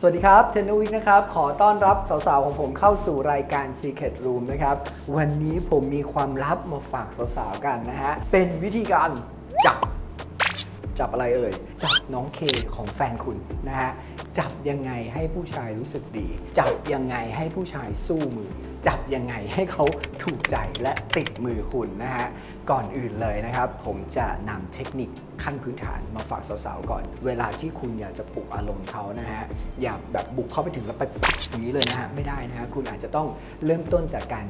สวัสดีครับ เทนนวิกนะครับ ขอต้อนรับสาวๆ ของผมเข้าสู่รายการ Secret Room นะครับ วันนี้ผมมีความลับมาฝากสาวๆ กันนะฮะ เป็นวิธีการจับ จับอะไรเอ่ย จับน้องเคของแฟนคุณนะฮะ จับยังไงให้ผู้ชายรู้สึกดี จับยังไงให้ผู้ชายสู้มือ จับยังไงให้เขาถูกใจและติดมือคุณนะฮะ ก่อนอื่นเลยนะครับ ผมจะนำเทคนิค ขั้นพื้นฐานมาฝากสาวๆก่อน เวลาที่คุณอยากจะปลุกอารมณ์เขานะฮะอย่าแบบบุกเข้าไปถึงแล้วไปอย่างนี้เลยนะฮะไม่ได้นะฮะคุณอาจจะต้องเริ่มต้นจากการ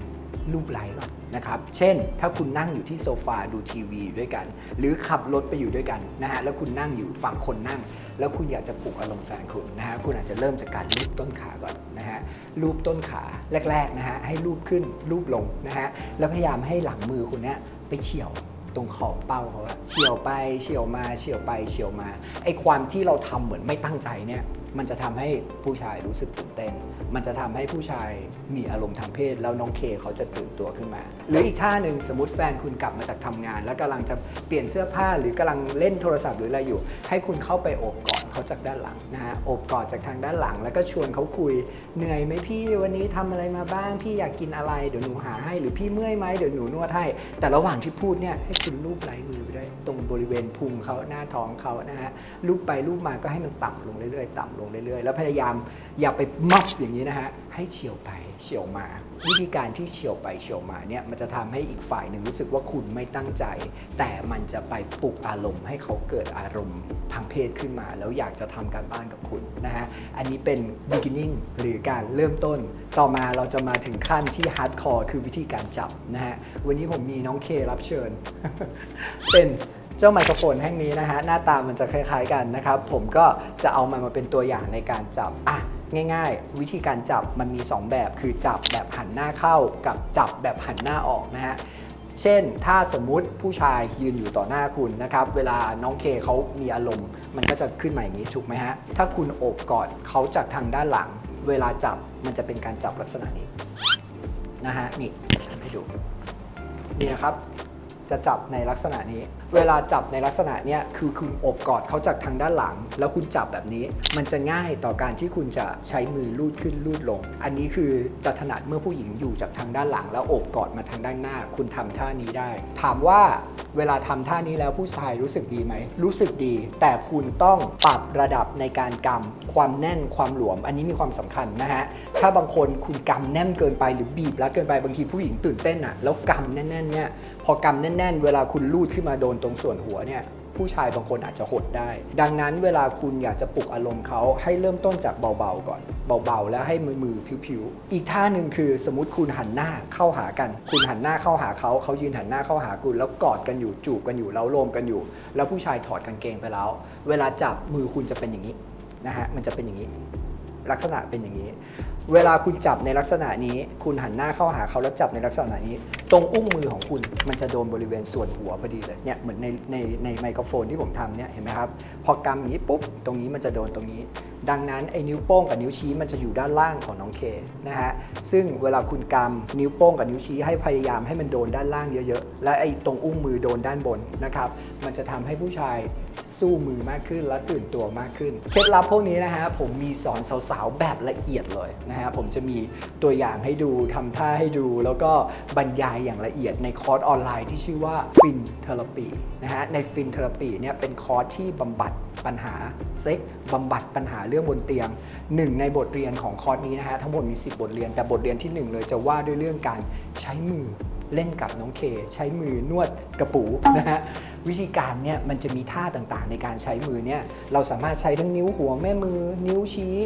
รูปไล้ก่อนนะครับ เช่น ถ้าคุณนั่งอยู่ที่โซฟาดูทีวีด้วยกัน หรือขับรถไปอยู่ด้วยกันนะฮะ แล้วคุณนั่งอยู่ฝั่งคนนั่ง แล้วคุณอยากจะปลุกอารมณ์แฟนคุณนะฮะ คุณอาจจะเริ่มจากการลูบต้นขาก่อนนะฮะลูบต้นขาแรกๆนะฮะ ให้ลูบขึ้นลูบลงนะฮะ แล้วพยายามให้หลังมือคุณเนี่ยไปเฉี่ยว ตรงขอบเป้าเขาอะเฉียวไปเฉียวมาเฉียวไปเฉียวมาไอความที่เราทำเหมือนไม่ตั้งใจเนี่ย มันจะทำให้ผู้ชายรู้สึกตื่นเต้น มันจะทำให้ผู้ชายมีอารมณ์ทางเพศ แล้วน้องเคเขาจะตื่นตัวขึ้นมา หรืออีกท่าหนึ่งสมมติแฟนคุณกลับมาจากทำงาน แล้วกำลังจะเปลี่ยนเสื้อผ้าหรือกำลังเล่นโทรศัพท์หรืออะไรอยู่ ให้คุณเข้าไปโอบกอดเขาจากด้านหลังนะฮะโอบกอดจากทางด้านหลัง แล้วก็ชวนเขาคุยเหนื่อยไหมพี่วันนี้ทำอะไรมาบ้างพี่อยากกินอะไรเดี๋ยวหนูหาให้ หรือพี่เมื่อยไหมเดี๋ยวหนูนวดให้ แต่ระหว่างที่พูดเนี่ยให้คุณลูบไหล่มือไปด้วยตรงบริเวณพุงเขาหน้าท้องเขานะฮะลูบไปลูบมาก็ให้มันต่ำลงเรื่อยๆต่ำลงเรื่อยๆ แล้วพยายามอย่าไปมัดอย่างนี้นะฮะ ให้เฉียวไปเฉียวมา วิธีการที่เฉียวไปเฉียวมาเนี่ยมันจะทำให้อีกฝ่ายหนึ่งรู้สึกว่าคุณไม่ตั้งใจ แต่มันจะไปปลุกอารมณ์ ให้เขาเกิดอารมณ์ทางเพศขึ้นมา แล้วอยากจะทำการบ้านกับคุณนะฮะ อันนี้เป็น beginning หรือการเริ่มต้น ต่อมาเราจะมาถึงขั้นที่ hardcore คือวิธีการจับนะฮะ วันนี้ผมมีน้องเครับเชิญ เป็น เจ้าไมโครโฟนแห่งนี้นะฮะหน้าตามันจะคล้ายๆกันนะครับ ผมก็จะเอามันมาเป็นตัวอย่างในการจับอะง่ายๆ วิธีการจับมันมี 2 แบบคือจับแบบหันหน้าเข้ากับจับแบบหันหน้าออกนะฮะเช่น ถ้าสมมุติผู้ชายยืนอยู่ต่อหน้าคุณนะครับ เวลาน้องเคเขามีอารมณ์ มันก็จะขึ้นมาอย่างนี้ถูกไหมฮะ ถ้าคุณโอบกอดเขาจากทางด้านหลัง เวลาจับมันจะเป็นการจับลักษณะนี้นะฮะนี่ทำให้ดูนี่นะครับ จะจับในลักษณะนี้ เวลาจับในลักษณะเนี้ยคือคุณโอบกอดเขาจากทางด้านหลัง แล้วคุณจับแบบนี้ มันจะง่ายต่อการที่คุณจะใช้มือลูดขึ้นลูดลง อันนี้คือจะถนัดเมื่อผู้หญิงอยู่จากทางด้านหลัง แล้วโอบกอดมาทางด้านหน้า คุณทำท่านี้ได้ ถามว่าเวลาทำท่านี้แล้วผู้ชายรู้สึกดีไหม รู้สึกดี แต่คุณต้องปรับระดับในการกำความแน่นความหลวม อันนี้มีความสำคัญนะฮะ ถ้าบางคนคุณกำแน่นเกินไปหรือบีบแล้วเกินไปบางทีผู้หญิงตื่นเต้นอะแล้วกำแน่นๆเนี่ยพอกำแน่น ๆ เวลาคุณลูดขึ้นมาโดนตรงส่วนหัวเนี่ยผู้ชายบางคนอาจจะหดได้ ดังนั้นเวลาคุณอยากจะปลุกอารมณ์เขาให้เริ่มต้นจากเบาๆก่อน เบาๆ แล้วให้มือมือผิวๆ อีกท่าหนึ่งคือสมมติคุณหันหน้าเข้าหากัน คุณหันหน้าเข้าหาเขาเขายืนหันหน้าเข้าหาคุณ แล้วกอดกันอยู่จูบกันอยู่แล้วโลมกันอยู่ แล้วผู้ชายถอดกางเกงไปแล้ว เวลาจับมือคุณจะเป็นอย่างนี้นะฮะมันจะเป็นอย่างนี้ ลักษณะเป็นอย่างนี้ เวลาคุณจับในลักษณะนี้ คุณหันหน้าเข้าหาเขาแล้วจับในลักษณะนี้ ตรงอุ้งมือของคุณมันจะโดนบริเวณส่วนหัวพอดีเลยเนี่ยเหมือนในในในไมโครโฟนที่ผมทำเนี่ยเห็นไหมครับ พอกำอย่างนี้ปุ๊บตรงนี้มันจะโดนตรงนี้ ดังนั้นไอ้นิ้วโป้งกับนิ้วชี้มันจะอยู่ด้านล่างของน้องเคนะฮะซึ่งเวลาคุณกำนิ้วโป้งกับนิ้วชี้ให้พยายามให้มันโดนด้านล่างเยอะๆและไอ้ตรงอุ้งมือโดนด้านบนนะครับมันจะทำให้ผู้ชาย สู้มือมากขึ้นและตื่นตัวมากขึ้น เคล็ดลับพวกนี้นะฮะผมมีสอนสาวๆ แบบละเอียดเลยนะฮะผมจะมีตัวอย่างให้ดูทำท่าให้ดู แล้วก็บรรยายอย่างละเอียดในคอร์สออนไลน์ที่ชื่อว่าฟินเทอราปีนะฮะในฟินเทอราปีเนี่ยเป็นคอร์สที่บำบัดปัญหาเซ็กบำบัดปัญหาเรื่องบนเตียงหนึ่งในบทเรียนของคอร์สนี้นะฮะทั้งหมดมี 10 บทเรียนแต่บทเรียนที่หนึ่งเลยจะว่าด้วยเรื่องการใช้มือเล่นกับน้องเค ใช้มือนวดกระปูนะฮะ วิธีการเนี่ยมันจะมีท่าต่างๆ ในการใช้มือเนี่ยเราสามารถใช้ทั้งนิ้วหัวแม่มือ นิ้วชี้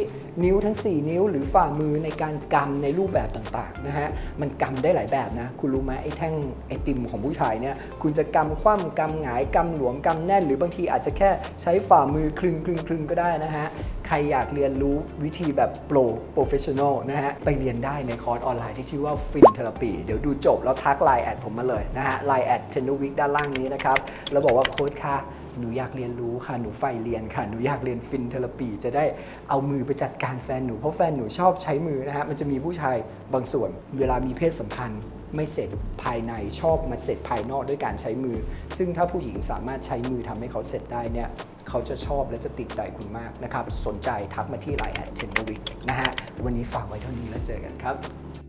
นิ้วทั้ง 4 นิ้ว หรือฝ่ามือในการกำในรูปแบบต่างๆนะฮะมันกำได้หลายแบบนะคุณรู้ไหมไอ้แท่งไอติมของผู้ชายเนี่ยคุณจะกำคว่ำกำหงายกำหลวมกำแน่น หรือบางทีอาจจะแค่ใช้ฝ่ามือคลึงคลึงคลึงก็ได้นะฮะใครอยากเรียนรู้วิธีแบบโปรโปรเฟชชั่นอลนะฮะไปเรียนได้ในคอร์สออนไลน์ที่ชื่อว่าฟินเทอราปีเดี๋ยวดูจบแล้วทักไลน์แอดผมมาเลยนะฮะไลน์แอดเทนวิกด้านล่างนี้นะครับแล้วบอกว่าโค้ดค่ะหนูอยากเรียนรู้ค่ะ หนูใฝ่เรียนค่ะ หนูอยากเรียนฟินเทอราปี จะได้เอามือไปจัดการแฟนหนู เพราะแฟนหนูชอบใช้มือนะฮะ มันจะมีผู้ชายบางส่วน เวลามีเพศสัมพันธ์ ไม่เสร็จภายในชอบมาเสร็จภายนอกด้วยการใช้มือ ซึ่งถ้าผู้หญิงสามารถใช้มือทำให้เขาเสร็จได้เนี่ยเขาจะชอบและจะติดใจคุณมากนะครับ สนใจทักมาที่ไลน์แอดเทนวิกนะฮะ วันนี้ฝากไว้เท่านี้แล้วเจอกันครับ